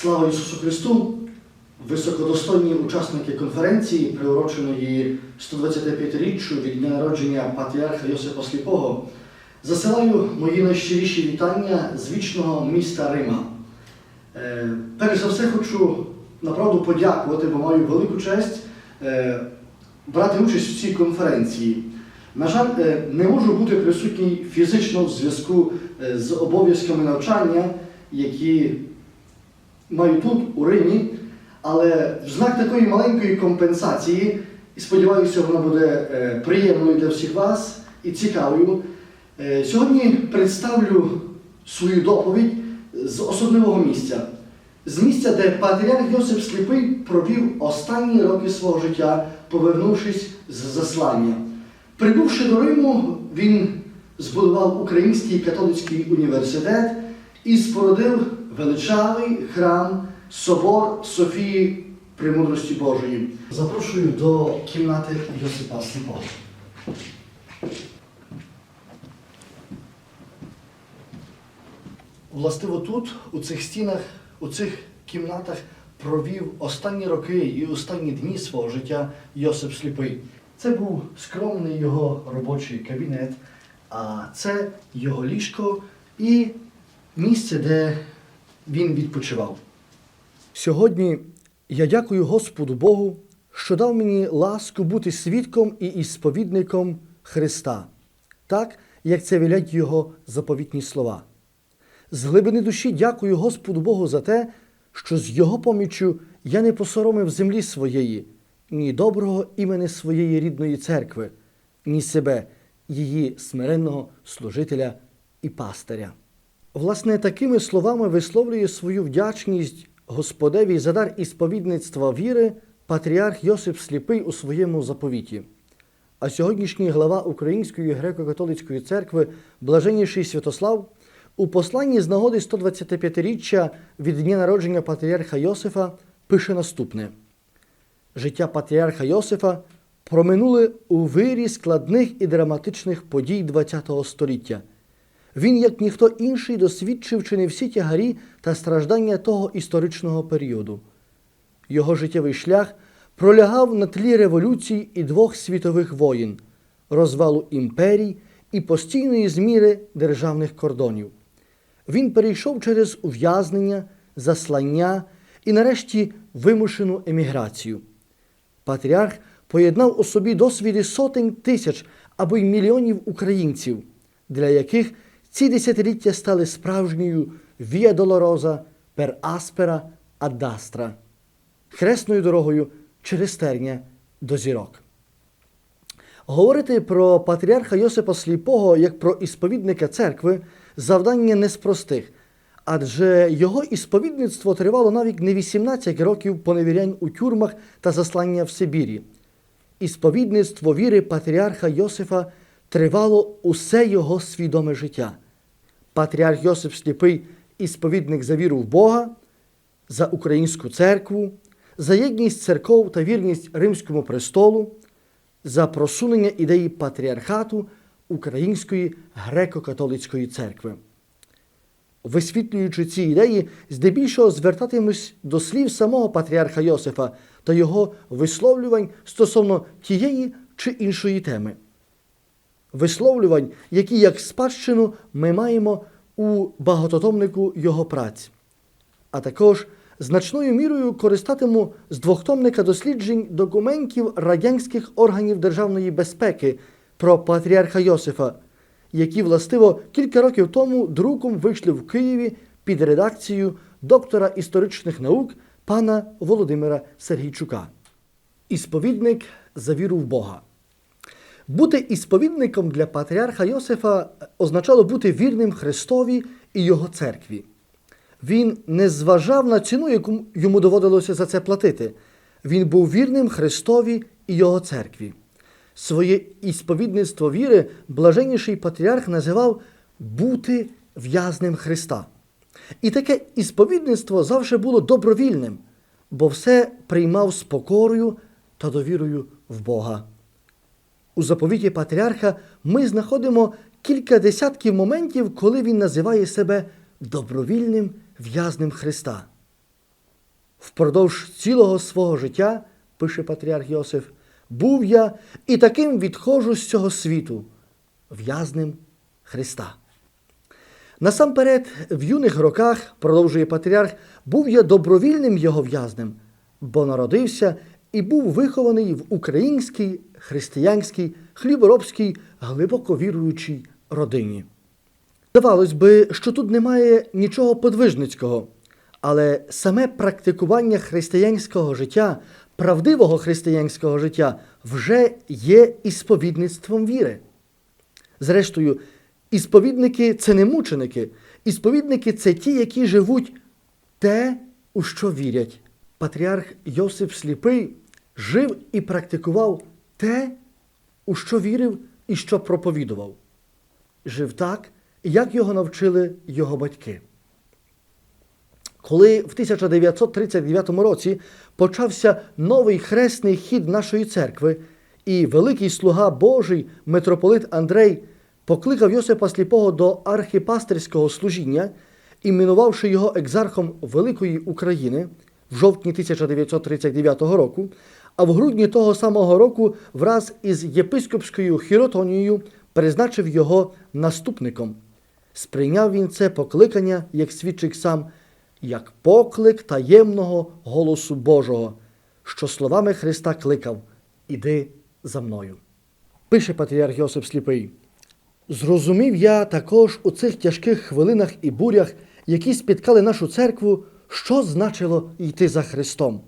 Слава Ісусу Христу! Високодостойні учасники конференції, приуроченої 125-річчю від дня народження патріарха Йосипа Сліпого, засилаю мої найщиріші вітання з вічного міста Рима. Е, Перш за все хочу направду подякувати, бо маю велику честь е, брати участь у цій конференції. На жаль, е, не можу бути присутній фізично в зв'язку з обов'язками навчання, які маю тут, у Римі, але в знак такої маленької компенсації, і сподіваюся, вона буде е, приємною для всіх вас і цікавою. е, Сьогодні представлю свою доповідь з особливого місця. З місця, де патріарх Йосип Сліпий провів останні роки свого життя, повернувшись з заслання. Прибувши до Риму, він збудував Український католицький університет і спорудив величавий храм Собор Софії Премудрості Божої. Запрошую до кімнати Йосипа Сліпого. Властиво тут, у цих стінах, у цих кімнатах провів останні роки і останні дні свого життя Йосип Сліпий. Це був скромний його робочий кабінет, а це його ліжко і місце, де він відпочивав. Сьогодні я дякую Господу Богу, що дав мені ласку бути свідком і ісповідником Христа, так як це велять Його заповітні слова. З глибини душі дякую Господу Богу за те, що з Його поміччю я не посоромив землі своєї, ні доброго імені своєї рідної церкви, ні себе, її смиренного служителя і пастиря. Власне, такими словами висловлює свою вдячність Господеві за дар ісповідництва віри патріарх Йосип Сліпий у своєму заповіті. А сьогоднішній глава Української греко-католицької церкви, блаженніший Святослав, у посланні з нагоди 125-річчя від дня народження патріарха Йосифа пише наступне: життя патріарха Йосифа проминули у вирі складних і драматичних подій ХХ століття. Він, як ніхто інший, досвідчив чи не всі тягарі та страждання того історичного періоду. Його життєвий шлях пролягав на тлі революцій і двох світових воїн, розвалу імперій і постійної зміри державних кордонів. Він перейшов через ув'язнення, заслання і, нарешті, вимушену еміграцію. Патріарх поєднав у собі досвіди сотень тисяч або й мільйонів українців, для яких ці десятиліття стали справжньою Віа Долороза пер Аспера Адастра, хресною дорогою через терня до зірок. Говорити про патріарха Йосипа Сліпого як про ісповідника церкви завдання не з простих, адже його ісповідництво тривало навіть не 18 років поневірянь у тюрмах та заслання в Сибірі. Ісповідництво віри патріарха Йосифа тривало усе його свідоме життя. Патріарх Йосип Сліпий ісповідник за віру в Бога, за українську церкву, за єдність церков та вірність Римському престолу, за просунення ідеї патріархату Української греко-католицької церкви. Висвітлюючи ці ідеї, здебільшого звертатимусь до слів самого патріарха Йосифа та його висловлювань стосовно тієї чи іншої теми. Висловлювань, які як спадщину ми маємо у багатотомнику його праць, а також значною мірою користатиму з двохтомника досліджень документів радянських органів державної безпеки про патріарха Йосифа, які властиво кілька років тому друком вийшли в Києві під редакцією доктора історичних наук пана Володимира Сергійчука. Ісповідник за віру в Бога. Бути ісповідником для патріарха Йосифа означало бути вірним Христові і Його церкві. Він не зважав на ціну, яку йому доводилося за це платити. Він був вірним Христові і Його церкві. Своє ісповідництво віри блаженніший патріарх називав бути в'язнем Христа. І таке ісповідництво завжди було добровільним, бо все приймав з покорою та довірою в Бога. У заповіті патріарха ми знаходимо кілька десятків моментів, коли він називає себе добровільним в'язнем Христа. Впродовж цілого свого життя, пише патріарх Йосиф, був я і таким відходжу з цього світу, в'язнем Христа. Насамперед, в юних роках, продовжує патріарх, був я добровільним його в'язнем, бо народився і був вихований в українській, християнській, хліборобській, глибоко віруючій родині. Здавалось би, що тут немає нічого подвижницького, але саме практикування християнського життя, правдивого християнського життя, вже є ісповідництвом віри. Зрештою, ісповідники це не мученики, ісповідники це ті, які живуть те, у що вірять. Патріарх Йосип Сліпий жив і практикував те, у що вірив і що проповідував. Жив так, як його навчили його батьки. Коли в 1939 році почався новий хресний хід нашої церкви, і великий слуга Божий митрополит Андрей покликав Йосипа Сліпого до архіпастерського служіння, іменувавши його екзархом Великої України в жовтні 1939 року, а в грудні того самого року враз із єпископською хіротонією призначив його наступником. Сприйняв він це покликання, як свідчить сам, як поклик таємного голосу Божого, що словами Христа кликав Іди за мною. Пише патріарх Йосип Сліпий. Зрозумів я також у цих тяжких хвилинах і бурях, які спіткали нашу церкву, що значило йти за Христом.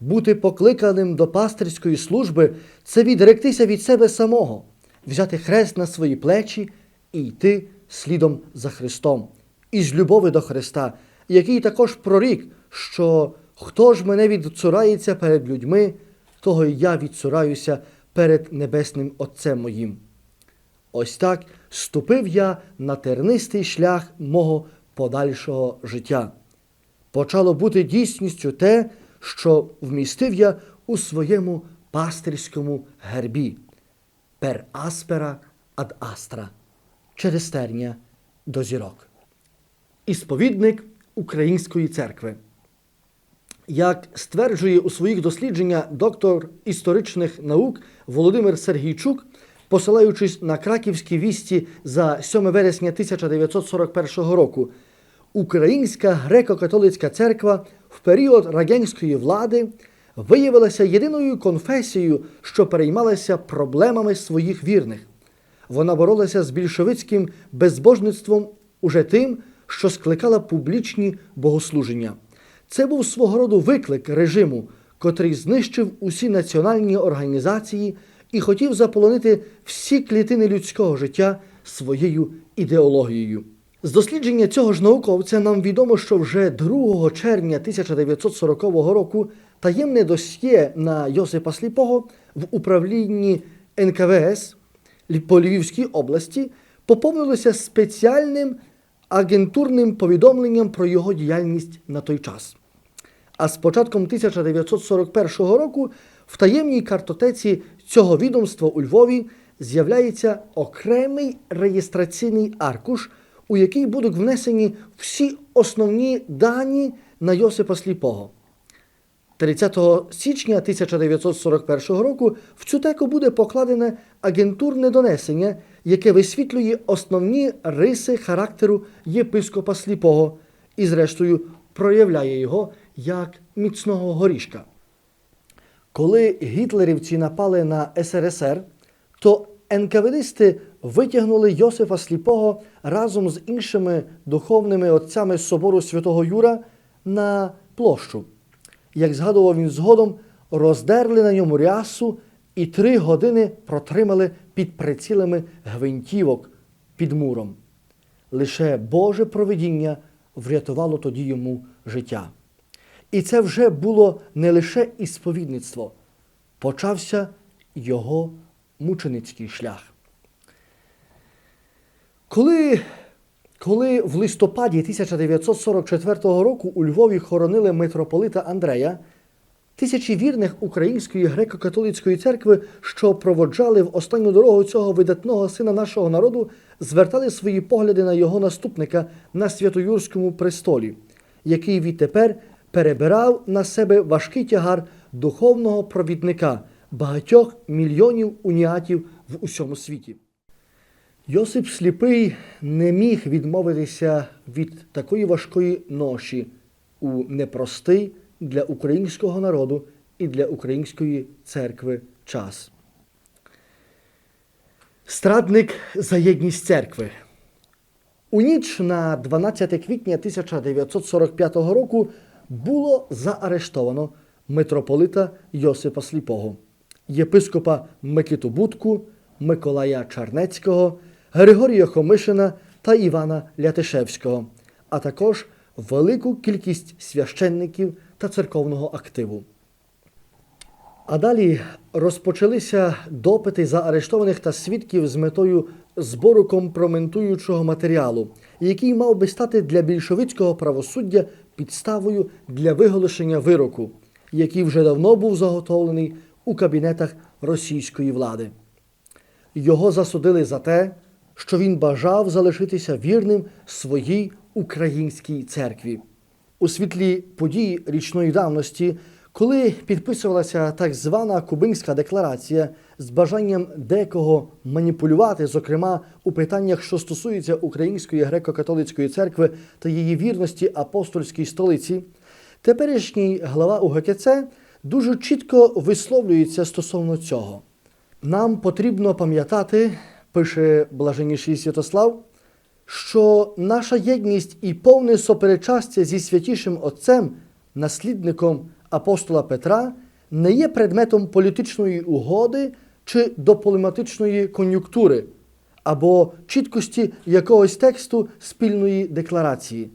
Бути покликаним до пастирської служби це відректися від себе самого, взяти хрест на свої плечі і йти слідом за Христом, із любові до Христа, який також прорік, що хто ж мене відцурається перед людьми, того і я відцураюся перед небесним Отцем моїм. Ось так ступив я на тернистий шлях мого подальшого життя. Почало бути дійсністю те, що вмістив я у своєму пастирському гербі per aspera ad astra через терня до зірок. Ісповідник Української церкви. Як стверджує у своїх дослідженнях доктор історичних наук Володимир Сергійчук, посилаючись на краківські вісті за 7 вересня 1941 року, Українська греко-католицька церква в період радянської влади виявилася єдиною конфесією, що переймалася проблемами своїх вірних. Вона боролася з більшовицьким безбожництвом уже тим, що скликала публічні богослуження. Це був свого роду виклик режиму, котрий знищив усі національні організації і хотів заполонити всі клітини людського життя своєю ідеологією. З дослідження цього ж науковця нам відомо, що вже 2 червня 1940 року таємне досьє на Йосипа Сліпого в управлінні НКВС по Львівській області поповнилося спеціальним агентурним повідомленням про його діяльність на той час. А з початком 1941 року в таємній картотеці цього відомства у Львові з'являється окремий реєстраційний аркуш, у який будуть внесені всі основні дані на Йосипа Сліпого. 30 січня 1941 року в цю теку буде покладене агентурне донесення, яке висвітлює основні риси характеру єпископа Сліпого і, зрештою, проявляє його як міцного горішка. Коли гітлерівці напали на СРСР, то НКВДисти витягнули Йосифа Сліпого разом з іншими духовними отцями собору Святого Юра на площу. Як згадував він згодом, роздерли на ньому рясу і три години протримали під прицілами гвинтівок під муром. Лише Боже провидіння врятувало тоді йому життя. І це вже було не лише ісповідництво, почався його мученицький шлях. Коли, коли в листопаді 1944 року у Львові хоронили митрополита Андрея, тисячі вірних Української греко-католицької церкви, що проводжали в останню дорогу цього видатного сина нашого народу, звертали свої погляди на його наступника на Святоюрському престолі, який відтепер перебирав на себе важкий тягар духовного провідника багатьох мільйонів уніатів в усьому світі. Йосип Сліпий не міг відмовитися від такої важкої ноші у непростий для українського народу і для української церкви час. Страдник за єдність церкви. У ніч на 12 квітня 1945 року було заарештовано митрополита Йосипа Сліпого, єпископа Микиту Будку, Миколая Чарнецького, Григорія Хомишина та Івана Лятишевського, а також велику кількість священників та церковного активу. А далі розпочалися допити заарештованих та свідків з метою збору компроментуючого матеріалу, який мав би стати для більшовицького правосуддя підставою для виголошення вироку, який вже давно був заготовлений у кабінетах російської влади. Його засудили за те, що він бажав залишитися вірним своїй українській церкві. У світлі подій річної давності, коли підписувалася так звана Кубинська декларація з бажанням декого маніпулювати, зокрема у питаннях, що стосуються Української греко-католицької церкви та її вірності апостольській столиці, теперішній глава УГКЦ дуже чітко висловлюється стосовно цього. Нам потрібно пам'ятати, пише блаженніший Святослав, що наша єдність і повне соперечастя зі святішим Отцем, наслідником апостола Петра, не є предметом політичної угоди чи дополематичної кон'юнктури або чіткості якогось тексту спільної декларації.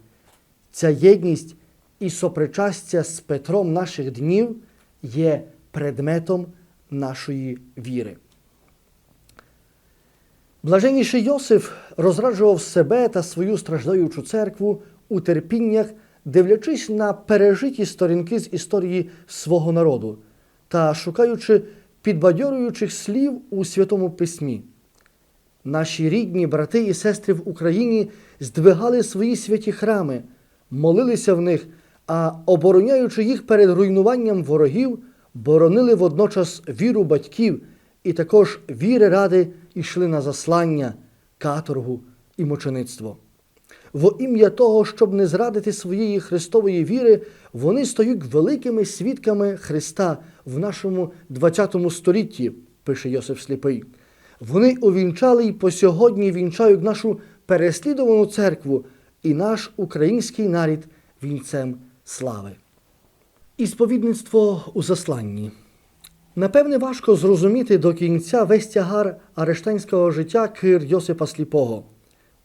Ця єдність і сопричастя з Петром наших днів є предметом нашої віри. Блаженніший Йосиф розраджував себе та свою страждаючу церкву у терпіннях, дивлячись на пережиті сторінки з історії свого народу та шукаючи підбадьорюючих слів у Святому Письмі. Наші рідні брати і сестри в Україні здвигали свої святі храми, молилися в них, а обороняючи їх перед руйнуванням ворогів, боронили водночас віру батьків і також віри ради йшли на заслання, каторгу і мучеництво. Во ім'я того, щоб не зрадити своєї Христової віри, вони стають великими свідками Христа в нашому 20 столітті, пише Йосиф Сліпий. Вони увінчали й по сьогодні вінчають нашу переслідувану церкву і наш український нарід вінцем слави. Ісповідництво у засланні. Напевне, важко зрозуміти до кінця весь тягар арештанського життя кир Йосипа Сліпого.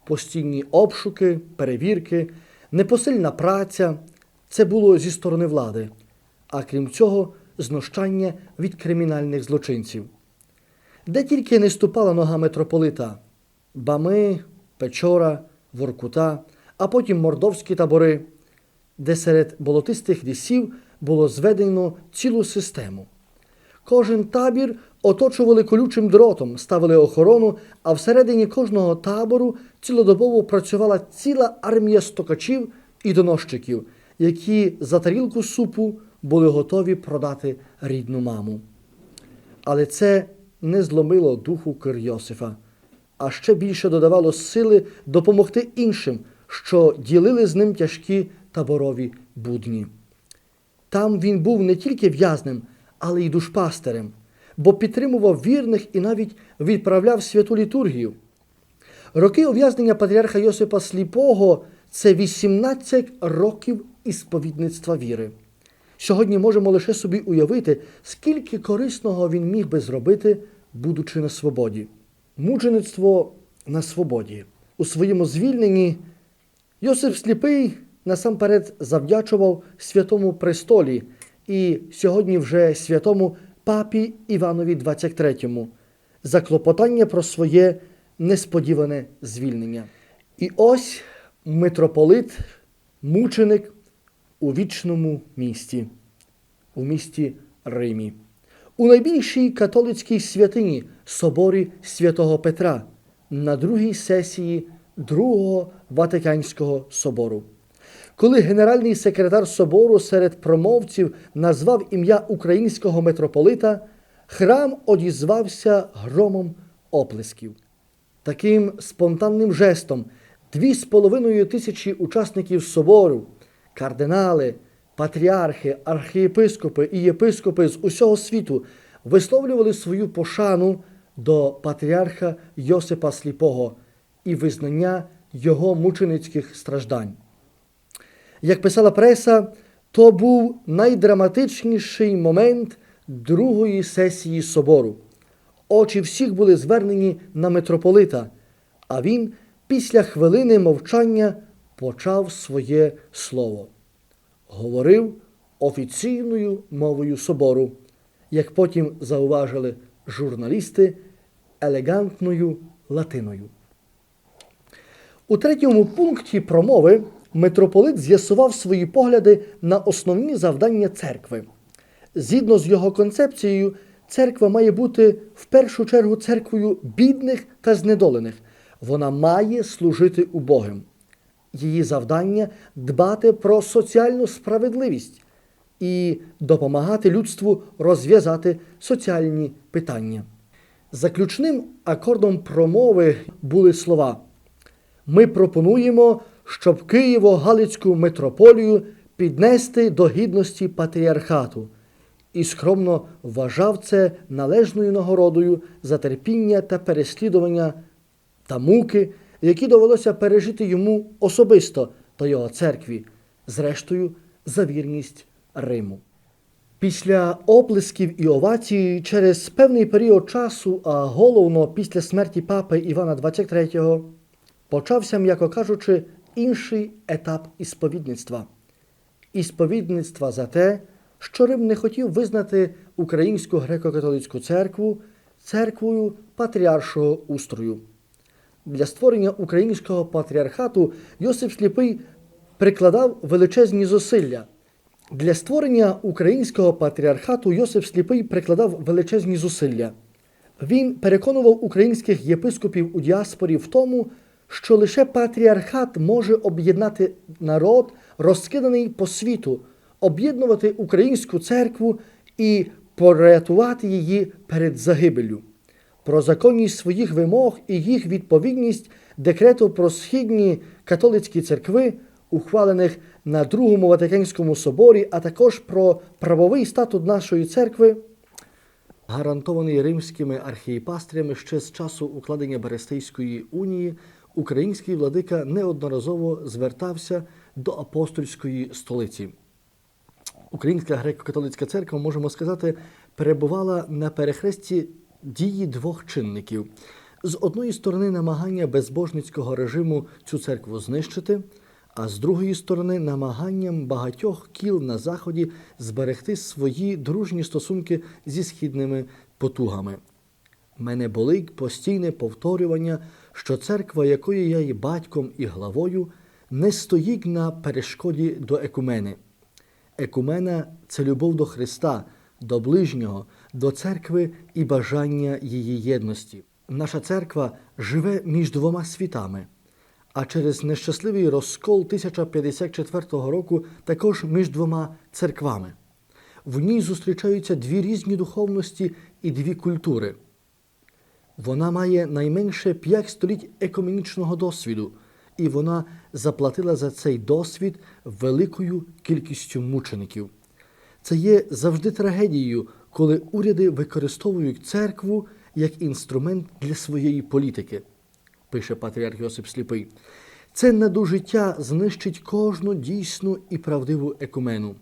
Постійні обшуки, перевірки, непосильна праця це було зі сторони влади, а крім цього, знущання від кримінальних злочинців. Де тільки не ступала нога митрополита Бами, Печора, Воркута, а потім мордовські табори, де серед болотистих лісів було зведено цілу систему. Кожен табір оточували колючим дротом, ставили охорону, а всередині кожного табору цілодобово працювала ціла армія стокачів і доносчиків, які за тарілку супу були готові продати рідну маму. Але це не зломило духу Кир Йосифа, а ще більше додавало сили допомогти іншим, що ділили з ним тяжкі таборові будні. Там він був не тільки в'язнем, але й душпастерем, бо підтримував вірних і навіть відправляв святу літургію. Роки ув'язнення патріарха Йосипа Сліпого це 18 років ісповідництва віри. Сьогодні можемо лише собі уявити, скільки корисного він міг би зробити, будучи на свободі. Мучеництво на свободі. У своєму звільненні Йосип Сліпий насамперед завдячував святому престолі і сьогодні вже святому папі Іванові 23 за клопотання про своє несподіване звільнення. І ось митрополит, мученик у вічному місті, у місті Римі, у найбільшій католицькій святині соборі святого Петра на другій сесії Другого Ватиканського собору. Коли генеральний секретар собору серед промовців назвав ім'я українського митрополита, храм одізвався громом оплесків. Таким спонтанним жестом дві з половиною тисячі учасників собору, кардинали, патріархи, архієпископи і єпископи з усього світу висловлювали свою пошану до патріарха Йосипа Сліпого і визнання його мученицьких страждань. Як писала преса, то був найдраматичніший момент другої сесії собору. Очі всіх були звернені на митрополита, а він після хвилини мовчання почав своє слово. Говорив офіційною мовою собору, як потім зауважили журналісти, елегантною латиною. У третьому пункті промови митрополит з'ясував свої погляди на основні завдання церкви. Згідно з його концепцією, церква має бути в першу чергу церквою бідних та знедолених. Вона має служити убогим. Її завдання дбати про соціальну справедливість і допомагати людству розв'язати соціальні питання. Заключним акордом промови були слова. Ми пропонуємо, щоб Києво-Галицьку митрополію піднести до гідності патріархату і скромно вважав це належною нагородою за терпіння та переслідування та муки, які довелося пережити йому особисто та його церкві, зрештою, за вірність Риму. Після оплесків і овацій через певний період часу, а головно після смерті папи Івана XXIII, почався, м'яко кажучи, інший етап ісповідництва. Ісповідництва за те, що Рим не хотів визнати Українську греко-католицьку церкву церквою патріаршого устрою. Для створення українського патріархату Йосип Сліпий прикладав величезні зусилля. Для створення українського патріархату Йосип Сліпий прикладав величезні зусилля. Він переконував українських єпископів у діаспорі в тому, що лише патріархат може об'єднати народ, розкиданий по світу, об'єднувати українську церкву і порятувати її перед загибеллю. Про законність своїх вимог і їх відповідність декрету про східні католицькі церкви, ухвалених на Другому Ватиканському соборі, а також про правовий статут нашої церкви, гарантований римськими архієпастрями ще з часу укладення Берестейської унії, український владика неодноразово звертався до апостольської столиці. Українська греко-католицька церква, можемо сказати, перебувала на перехресті дії двох чинників: з одної сторони, намагання безбожницького режиму цю церкву знищити, а з другої сторони, намаганням багатьох кіл на заході зберегти свої дружні стосунки зі східними потугами. Мене болить постійне повторювання, що церква, якої я є батьком і главою, не стоїть на перешкоді до екумени. Екумена це любов до Христа, до ближнього, до церкви і бажання її єдності. Наша церква живе між двома світами, а через нещасливий розкол 1054 року також між двома церквами. В ній зустрічаються дві різні духовності і дві культури. Вона має найменше п'ять століть екомінічного досвіду, і вона заплатила за цей досвід великою кількістю мучеників. Це є завжди трагедією, коли уряди використовують церкву як інструмент для своєї політики, пише патріарх Йосип Сліпий. Це недожиття знищить кожну дійсну і правдиву екумену.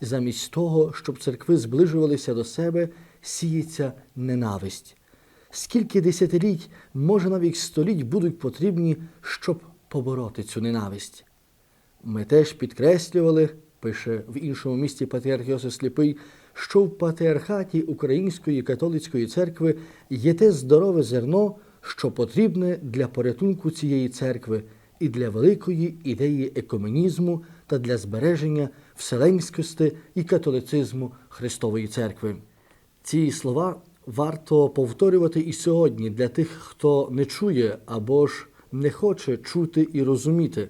Замість того, щоб церкви зближувалися до себе, сіється ненависть. Скільки десятиліть, може навіть століть будуть потрібні, щоб побороти цю ненависть. Ми теж підкреслювали, пише в іншому місті патріарх Йосиф Сліпий, що в патріархаті Української католицької церкви є те здорове зерно, що потрібне для порятунку цієї церкви і для великої ідеї екуменізму та для збереження вселенськості і католицизму Христової церкви. Ці слова варто повторювати і сьогодні для тих, хто не чує або ж не хоче чути і розуміти.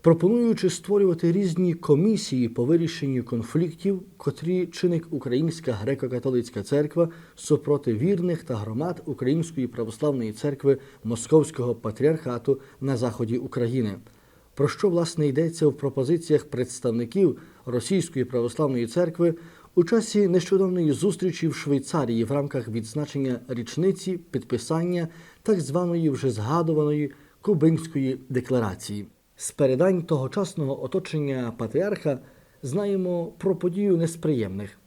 пропонуючи створювати різні комісії по вирішенню конфліктів, котрі чинить Українська греко-католицька церква супроти вірних та громад Української православної церкви Московського патріархату на заході України. Про що власне йдеться в пропозиціях представників Російської православної церкви у часі нещодавної зустрічі в Швейцарії в рамках відзначення річниці підписання так званої вже згадуваної Кубинської декларації. З передань тогочасного оточення патріарха знаємо про подію несприємних,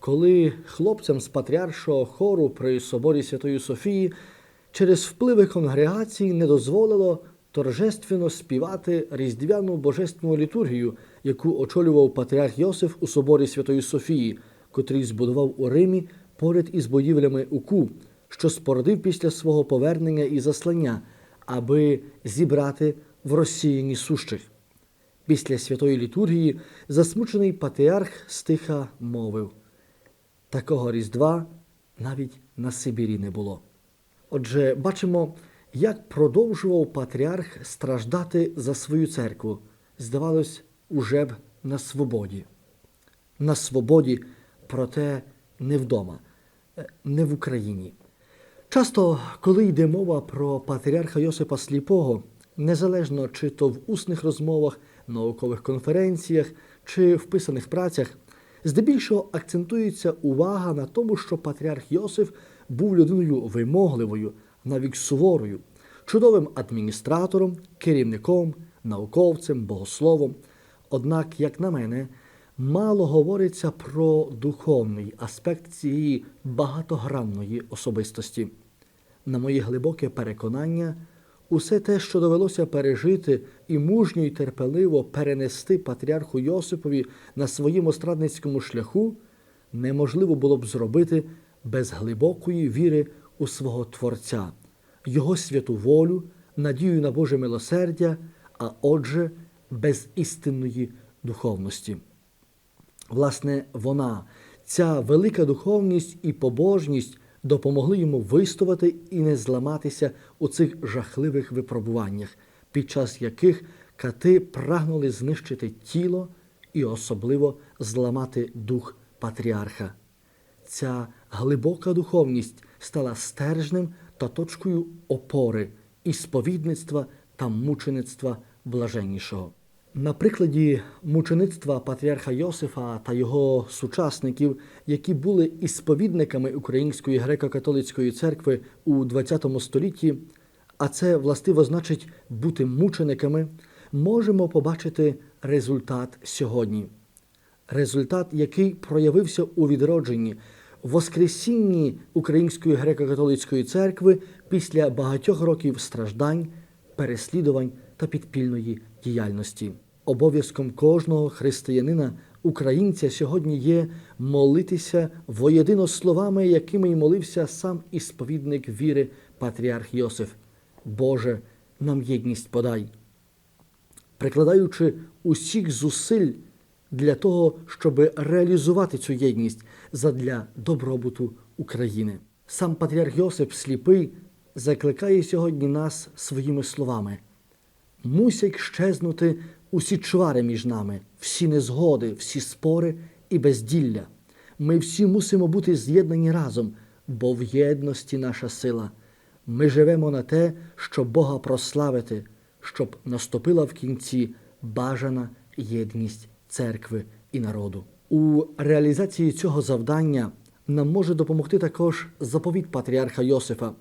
коли хлопцям з патріаршого хору при соборі Святої Софії через впливи конгрегації не дозволило торжественно співати різдвяну божественну літургію, яку очолював патріарх Йосиф у соборі Святої Софії, котрий збудував у Римі поряд із будівлями УКУ, що спородив після свого повернення і заслання, аби зібрати в розсіяні сущих. Після святої літургії засмучений патріарх стиха мовив такого різдва навіть на Сибірі не було. Отже, бачимо, як продовжував патріарх страждати за свою церкву. Здавалось, уже б на свободі. На свободі, проте не вдома, е, не в Україні. Часто, коли йде мова про патріарха Йосипа Сліпого, незалежно чи то в усних розмовах, наукових конференціях чи в писаних працях, здебільшого акцентується увага на тому, що патріарх Йосиф був людиною вимогливою, навіть суворою, чудовим адміністратором, керівником, науковцем, богословом. Однак, як на мене, мало говориться про духовний аспект цієї багатогранної особистості. На моє глибоке переконання, усе те, що довелося пережити і мужньо й терпеливо перенести патріарху Йосипові на своєму страдницькому шляху, неможливо було б зробити без глибокої віри у свого Творця, Його святу волю, надію на Боже милосердя, а отже, без істинної духовності. Власне, вона, ця велика духовність і побожність допомогли йому вистояти і не зламатися у цих жахливих випробуваннях, під час яких кати прагнули знищити тіло і особливо зламати дух патріарха. Ця глибока духовність стала стержнем та точкою опори і сповідництва та мучеництва блаженнішого. На прикладі мучеництва патріарха Йосифа та його сучасників, які були ісповідниками Української греко-католицької церкви у ХХ столітті, а це властиво значить бути мучениками, можемо побачити результат сьогодні. Результат, який проявився у відродженні, воскресінні Української греко-католицької церкви після багатьох років страждань, переслідувань та підпільної діяльності. Обов'язком кожного християнина, українця сьогодні є молитися воєдино словами, якими й молився сам ісповідник віри патріарх Йосиф. Боже, нам єдність подай, прикладаючи усіх зусиль для того, щоб реалізувати цю єдність задля добробуту України. Сам патріарх Йосип сліпий закликає сьогодні нас своїми словами. Мусять щезнути усі чвари між нами, всі незгоди, всі спори і безділля. Ми всі мусимо бути з'єднані разом, бо в єдності наша сила. Ми живемо на те, щоб Бога прославити, щоб наступила в кінці бажана єдність церкви і народу. У реалізації цього завдання нам може допомогти також заповіт патріарха Йосифа,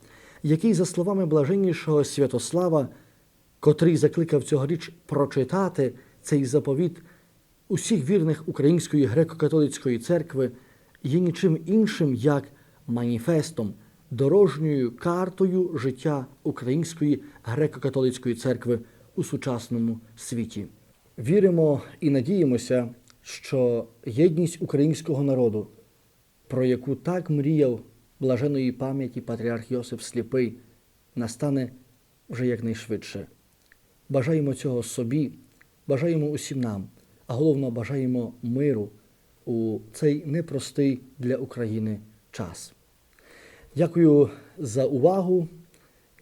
який, за словами блаженнішого Святослава, котрий закликав цьогоріч прочитати цей заповіт усіх вірних Української греко-католицької церкви, є нічим іншим як маніфестом, дорожньою картою життя Української греко-католицької церкви у сучасному світі. Віримо і надіємося, що єдність українського народу, про яку так мріяв блаженої пам'яті патріарх Йосиф Сліпий, настане вже якнайшвидше. Бажаємо цього собі, бажаємо усім нам, а головно бажаємо миру у цей непростий для України час. Дякую за увагу.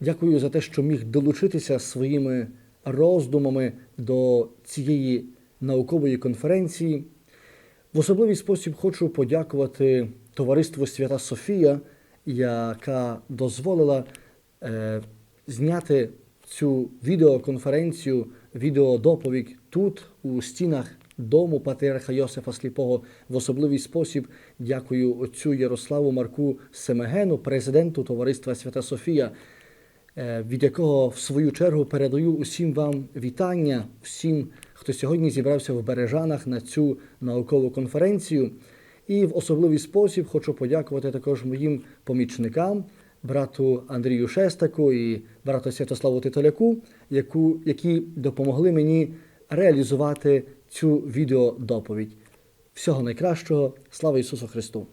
Дякую за те, що міг долучитися своїми роздумами до цієї наукової конференції. В особливий спосіб хочу подякувати товариству Свята Софія, яка дозволила е, зняти цю відеоконференцію, відеодоповідь тут, у стінах дому патріарха Йосифа Сліпого. В особливий спосіб дякую отцю Ярославу Марку Семегену, президенту товариства Свята Софія, е, від якого в свою чергу передаю усім вам вітання, всім, хто сьогодні зібрався в Бережанах на цю наукову конференцію. І в особливий спосіб хочу подякувати також моїм помічникам, брату Андрію Шестаку і брату Святославу Титоляку, яку, які допомогли мені реалізувати цю відеодоповідь. Всього найкращого, слава Ісусу Христу!